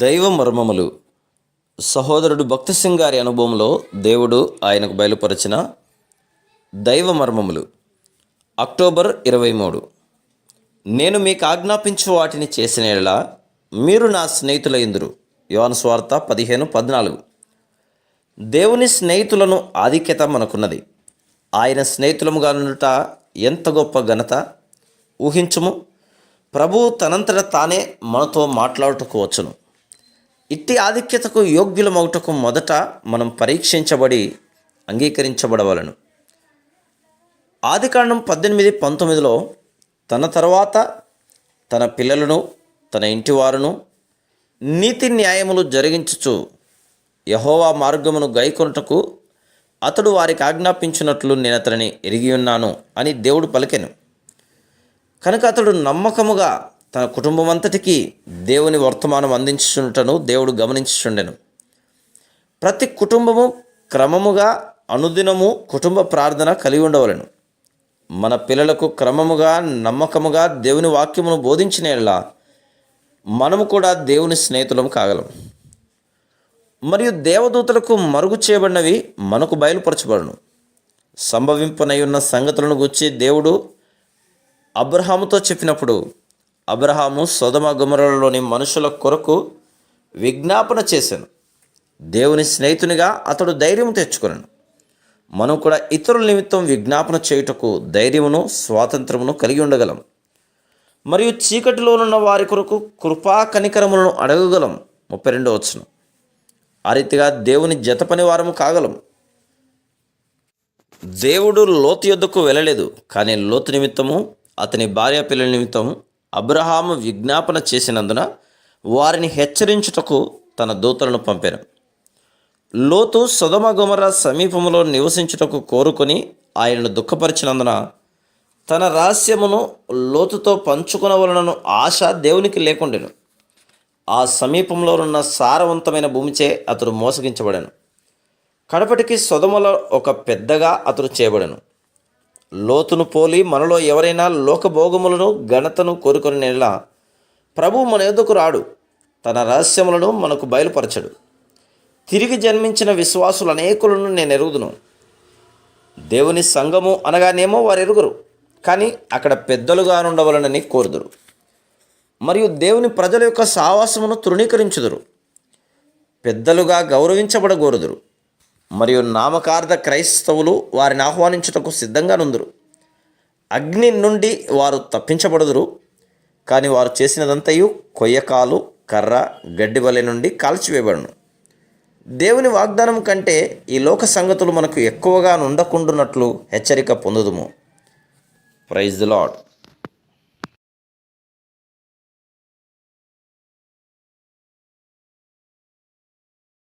దైవ మర్మములు. సహోదరుడు భక్తి సింగ్ గారి అనుభవంలో దేవుడు ఆయనకు బయలుపరిచిన దైవ మర్మములు. అక్టోబర్ ఇరవై మూడు. నేను మీకు ఆజ్ఞాపించు వాటిని చేసిన మీరు నా స్నేహితులైందురు యోన స్వార్థ పదిహేను పద్నాలుగు. దేవుని స్నేహితులను ఆధిక్యత మనకున్నది. ఆయన స్నేహితులముగా నుండుట ఎంత గొప్ప ఘనత? ఊహించుము. ప్రభు తనంతట తానే మనతో మాట్లాడుటకు వచ్చును. ఇట్టి ఆధిక్యతకు యోగ్యులమవుటకు మొదట మనం పరీక్షించబడి అంగీకరించబడవలను. ఆదికాండం పద్దెనిమిది పంతొమ్మిదిలో తన తర్వాత తన పిల్లలను తన ఇంటివారును నీతి న్యాయములు జరిగించుచు యహోవా మార్గమును గైకొనుటకు అతడు వారికి ఆజ్ఞాపించినట్లు నేను అతనిని ఎరిగి ఉన్నాను అని దేవుడు పలికెను. కనుక అతడు నమ్మకముగా తన కుటుంబం అంతటికీ దేవుని వర్తమానం అందించుచుంటను దేవుడు గమనించుచుండెను. ప్రతి కుటుంబము క్రమముగా అనుదినము కుటుంబ ప్రార్థన కలిగి ఉండవలను. మన పిల్లలకు క్రమముగా నమ్మకముగా దేవుని వాక్యమును బోధించిన మనము కూడా దేవుని స్నేహితులం కాగలం. మరియు దేవదూతలకు మరుగు చేయబడినవి మనకు బయలుపరచబడును. సంభవింపనై ఉన్న సంగతులను గుర్చి దేవుడు అబ్రహాముతో చెప్పినప్పుడు అబ్రహాము సొదమ గుమరలోని మనుషుల కొరకు విజ్ఞాపన చేశాను. దేవుని స్నేహితునిగా అతడు ధైర్యం తెచ్చుకున్నాను మనం కూడా ఇతరుల నిమిత్తం విజ్ఞాపన చేయుటకు ధైర్యమును స్వాతంత్రమును కలిగి ఉండగలం మరియు చీకటిలోనున్న వారి కొరకు కృపా కనికరములను అడగగలం ముప్పై రెండో వచ్చును ఆ రీతిగా దేవుని జతపని వారము కాగలం దేవుడు లోతు యొద్దకు వెళ్ళలేదు కానీ లోతు నిమిత్తము అతని భార్య పిల్లల నిమిత్తము అబ్రహాము విజ్ఞాపన చేసినందున వారిని హెచ్చరించుటకు తన దూతలను పంపాను లోతు సుధమగుమర సమీపంలో నివసించుటకు కోరుకొని ఆయనను దుఃఖపరిచినందున తన రహస్యమును లోతుతో పంచుకునవలనను ఆశ దేవునికి లేకుండెను. ఆ సమీపంలో ఉన్న సారవంతమైన భూమిచే అతడు మోసగించబడాను. కడపటికి సొదమలో ఒక పెద్దగా అతడు చేయబడను. లోతును పోలి మనలో ఎవరైనా లోకభోగములను ఘనతను కోరుకుని నెల ప్రభు మన ఎదుకు రాడు. తన రహస్యములను మనకు బయలుపరచడు. తిరిగి జన్మించిన విశ్వాసులు అనేకులను నేను ఎరుగుదును. దేవుని సంఘము అనగానేమో వారు ఎరుగురు కానీ అక్కడ పెద్దలుగా ఉండవలనని కోరుదురు. మరియు దేవుని ప్రజల యొక్క సావాసమును తృణీకరించుదురు. పెద్దలుగా గౌరవించబడగోరుదురు. మరియు నామకార్థ క్రైస్తవులు వారిని ఆహ్వానించుటకు సిద్ధంగా నుందురు. అగ్ని నుండి వారు తప్పించబడుదురు కానీ వారు చేసినదంతయు కొయ్యకాలు కర్ర గడ్డి వలె నుండి కాల్చివేయబడును. దేవుని వాగ్దానం కంటే ఈ లోక సంగతులు మనకు ఎక్కువగా నుండకుండునట్లు హెచ్చరిక పొందుదుము. Praise the lord